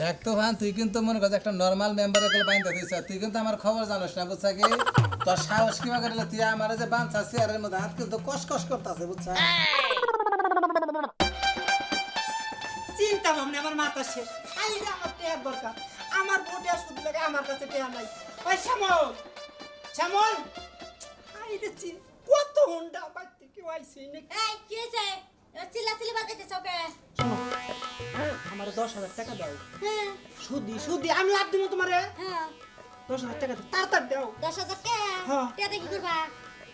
এক তো ভান তুই কিন্তু মনে কর একটা নর্মাল মেম্বারেরগুলো বাইন্দা দিছ তুই কিন্তু আমার খবর জানোস না বুঝছা কি? তোর সাহস কিবা করলে তুই আমার যে বাঞ্চা চেয়ারের মধ্যে হাত কিন্তু কষ কষ করতেছে বুঝছা? চিন্তা ভাবনা আমার মাথা শেষ। খালি আমার টেয়ার দরকার। আমার বউ শুধু লাগে আমার কাছে টেয়ার নাই। ওই শ্যামল শ্যামল! আই রে চি কত হুন্ডা বাইতে কেউ আইছে এই কি হয়েছে চিল্লা চিল্লি বাজাইতেছ ওকে দশ হাজার টাকা দাও। হ্যাঁ। সুদি সুদি আমি লাভ দিব তোমারে। হ্যাঁ। দশ হাজার টাকা তাড়াতাড়ি দাও। দশ হাজার টাকা? হ্যাঁ। কি করবা।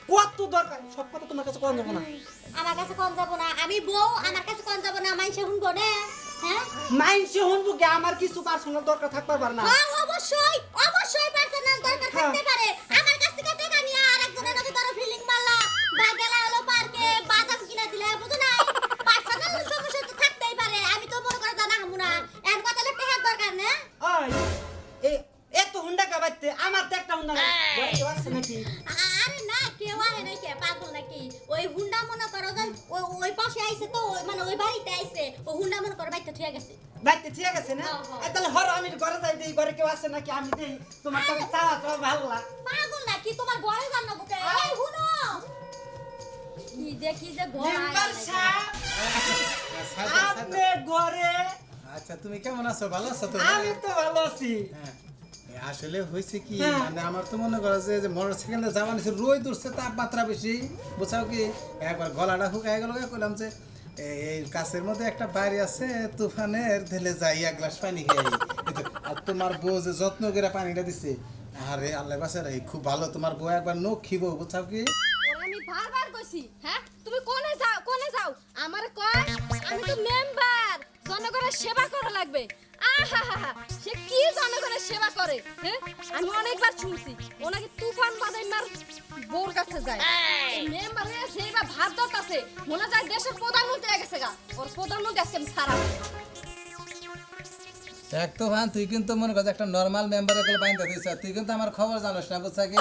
কত দরকার? সব কথা তোমার কাছে কম যাব না। আমার কাছে কম যাব না। আমি বউ আমার কাছে কম যাব না। মাইসে শুনব না। হ্যাঁ? মাইনসে শুনব গে আমার কিছু পার্সোনাল দরকার থাকতে পার না। হ্যাঁ, অবশ্যই। অবশ্যই পার্সোনাল দরকার হ্যাঁ। থাকতে পারে। কাবাইতে আমার তো একটা হুন্ডা নাকি? আরে না কেউ আহে নাই কে? পাগল নাকি? ওই হুন্ডা মনে করো যে ও- ওই পাশে আইছে তো ওই মানে ওই বাড়িতে আইছে ও হুন্ডা মনে করো বাইতে ঠিক গেছে। বাইতে ঠিক আছে না? হ্যাঁ, হ্যাঁ। এই তাহলে হর আমি ঘরে যাই দেই ঘরে কেউ আছে নাকি? আমি দেই। তোমার তো চাওয়া চাওয়া ভালো লাগ পাগল নাকি? তোমার ঘরে জানো বুকে? এই হুনো! কি দেখি যে ঘর মেম্বার সাহেব। আপনি ঘরে আচ্ছা তুমি কেমন আছো? ভালো আছো তো? আমি তো ভালো আছি। হ্যাঁ। আসলে হয়েছে কি হ্যাঁ। মানে আমার তো মনে করো যে মোটর সাইকেলে যাওয়া নিছে রোদ উঠছে তাপমাত্রা বেশি। বুঝাও কি? একবার গলাটা শুকায় গেল কইলাম যে এই কাছের মধ্যে একটা বাড়ি আছে তুফানের ধেলে যাই এক গ্লাস পানি খাই আর তোমার বউ যে যত্ন করে পানিটা দিছে আরে আল্লাহ বাসা রে খুব ভালো তোমার বউ একবার নখ খিব বুঝাও কি? আমি বারবার কইছি হ্যাঁ? তুমি কোনে যাও কোনে যাও? আমারে কয় আমি তো মেম্বার জনগণের সেবা করা লাগবে। সে কি জনগণের সেবা করে হ্যাঁ আমি অনেকবার শুনছি ও নাকি তুফান বাদাইমার বোর কাছে যায়। মেম্বার হয়ে সেইবা ভাত দত আছে মনে যায় দেশের প্রধানমন্ত্রী হয়ে গেছে গা। ওর প্রধানমন্ত্রী আজকে আমি সারা এক তো ভান তুই কিন্তু মনে কর যে একটা নর্মাল মেম্বারেরগুলো বাইন্দা তুই কিন্তু আমার খবর জানোস না বুঝছা কি?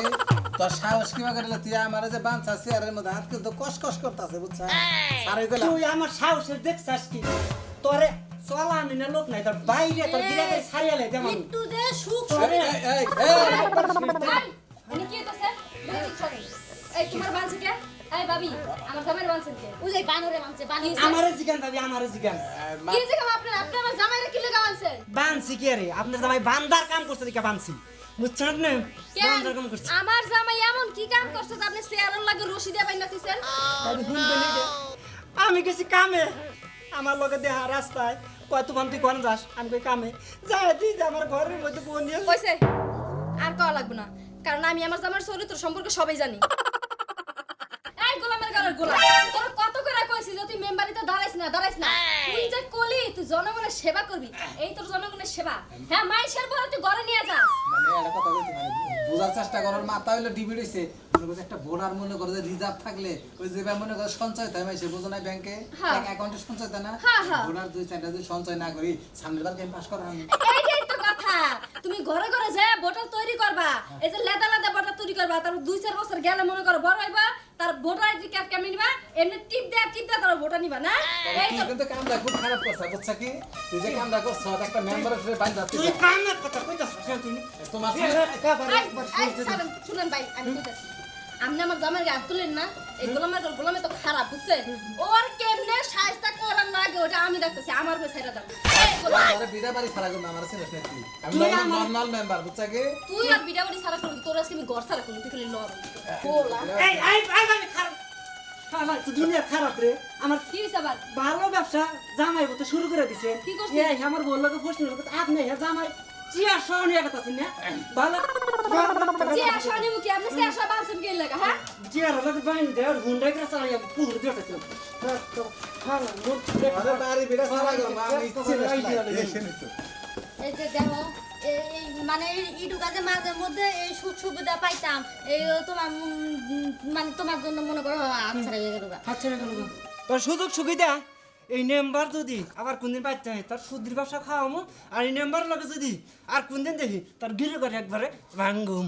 তোর সাহস কিবা করলে তুই আমার যে বাঞ্চা চেয়ারের মধ্যে হাত কিন্তু কষ কষ করতেছে বুঝছা? আর ওই তুই আমার সাহসের দেখছাস কি? তোরে চলা আনি না লোক নাই তোর বাইরে তোর গিরাকে ছাড়িয়ালে যেমন একটু যে সুখ তোরে এই, এই, এই, এই। এনে কি হইতাছে এই তোমার বানছে কে এই বাবি আমার জামাইয়ের বানছে কে ওই যে বানরে মানছে বানি আমারে জিগান দাবি আমারে জিগান। কি যে কাম আপনার আপনি আমার জামাইরে কি লাগা বানছেন বানছি? কে রে আপনার জামাই বান্দার কাম করছে দিকে বানছি বুঝছেন না বান্দার কাম করছে আমার জামাই এমন কি কাম করছে যে আপনি লাগে রশি দিয়ে বাইনা দিছেন? আমি গেছি কামে। আমার লগে দেহা রাস্তায় কয় বন্ধু তুই কোন যাস? আমি কই কামে? যা তুই যে আমার ঘরের মধ্যে বোন দিয়ে কইছে আর কওয়া লাগবে না কারণ আমি আমার জামার চরিত্র সম্পর্কে সবাই জানি। এই গোলামের ঘরের গোলাম তোর কত করে কইছি যে তুই মেম্বারিতে দাঁড়াইস না দাঁড়াইস না? জনগণের সেবা করবি এই তোর জনগণের সেবা। হ্যাঁ মাইশের পরে তুই ঘরে নিয়ে যাস। মানে একটা কথা বলতে মানে বোঝার চেষ্টা করার মাথা হইল ডিবি রইছে মনে করছে একটা বোনার মনে করে যে রিজার্ভ থাকলে ওই যে মনে করে সঞ্চয় তাই মাইছে বোঝো না ব্যাংকে? হ্যাঁ। অ্যাকাউন্টে সঞ্চয় তাই না? হ্যাঁ, হ্যাঁ। বোনার দুই চারটা যদি সঞ্চয় না করি সামনের বার গেম পাস করা এইটাই তো কথা তুমি ঘরে ঘরে যে ভোটার তৈরি করবা এই যে লেদা লেদা ভোটার তৈরি করবা তারপর দুই চার বছর গেলে মনে করো বড় হইবা তার ভোটার আইডি কার্ড কেমনে নিবা? এমনি টিপ দেয়া টিপ দেয়া তার ভোটার নিবা না? এই তো কিন্তু কামটা খুব খারাপ করছ বুঝছ কি? তুই যে কামটা করছ একটা মেম্বারের সাথে বাইন্ধা তুই কামের কথা কইতাছ তুই? তোমার শুনেন ভাই আমি কইতাছি। আপনি আমার জামাই গায়ে তুলেন না? এই গোলামের গোলামে তো খারাপ বুঝছে ওর কেমনে করার লাগে ওটা আমি দেখতেছি আমার বই ছেড়ে দাও। এই আরে বিড়া বাড়ি ছাড়া করব আমার চিনিস না তুই আমি আমার- নর্মাল মেম্বার বুঝছ কি? তুই আর বিটা বাড়ি সারা করবি তোর আজকে আমি ঘর সারা করবি তুই খালি লড়। গোলা এই এই এই আমি খারাপ। খারাপ তুই দুনিয়া খারাপ রে। আমার কি হইছে ভালো ব্যবসা জামাই তো শুরু করে দিছে। কি করছিস? এই আমার বল লাগে প্রশ্ন করতে আপনি হ্যাঁ জামাই চিয়া সহ নিয়ে কথা না? ভালো যে আশা নিব আপনি সে আশা বাঁচছেন কি লাগা হ্যাঁ? চিয়া লাগে বাইন দেওয়ার হুন্ডা করে চালাই পুরো দিতে ভালো লোক আরে বাড়ি বিড়া ছাড়া করব আমি তো এই যে দেখো এই এই মানে ইটু কাজে মাঝে মধ্যে এই সুখ সুবিধা পাইতাম এই তোমার মানে তোমার জন্য মনে করো আচ্ছা তোর সুযোগ সুবিধা এই নেম্বার যদি আবার কোনদিন পাইতে হয় তার সুদির ব্যবসা খাওয়ামো আর এই নেম্বার লাগে যদি আর কোনদিন দেখি তার গিরে করে একবারে ভাঙ্গুম